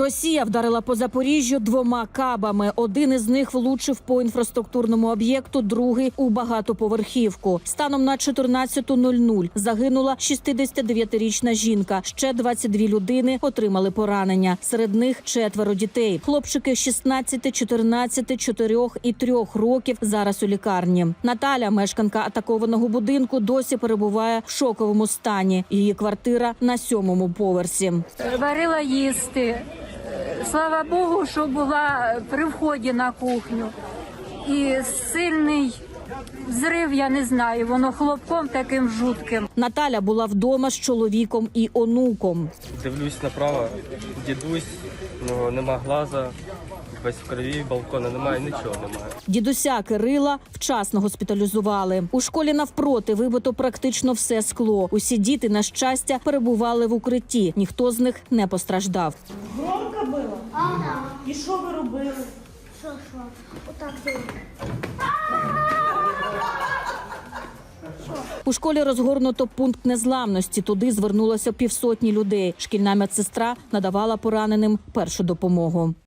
Росія вдарила по Запоріжжю двома кабами. Один із них влучив по інфраструктурному об'єкту, другий у багатоповерхівку. Станом на 14.00 загинула 69-річна жінка. Ще 22 людини отримали поранення. Серед них четверо дітей. Хлопчики 16, 14, 4 і 3 років зараз у лікарні. Наталя, мешканка атакованого будинку, досі перебуває в шоковому стані. Її квартира на сьомому поверсі. Варила їсти. Слава Богу, що була при вході на кухню. І сильний взрив, я не знаю, воно хлопком таким жутким. Наталя була вдома з чоловіком і онуком. Дивлюсь направо, дідусь, ну нема глаза, весь в крові, балкона немає, нічого немає. Дідуся Кирила вчасно госпіталізували. У школі навпроти вибито практично все скло. Усі діти, на щастя, перебували в укритті. Ніхто з них не постраждав. Громко била? Ага. І що ви робили? Що, що? Отак було. У школі розгорнуто пункт незламності. Туди звернулося півсотні людей. Шкільна медсестра надавала пораненим першу допомогу.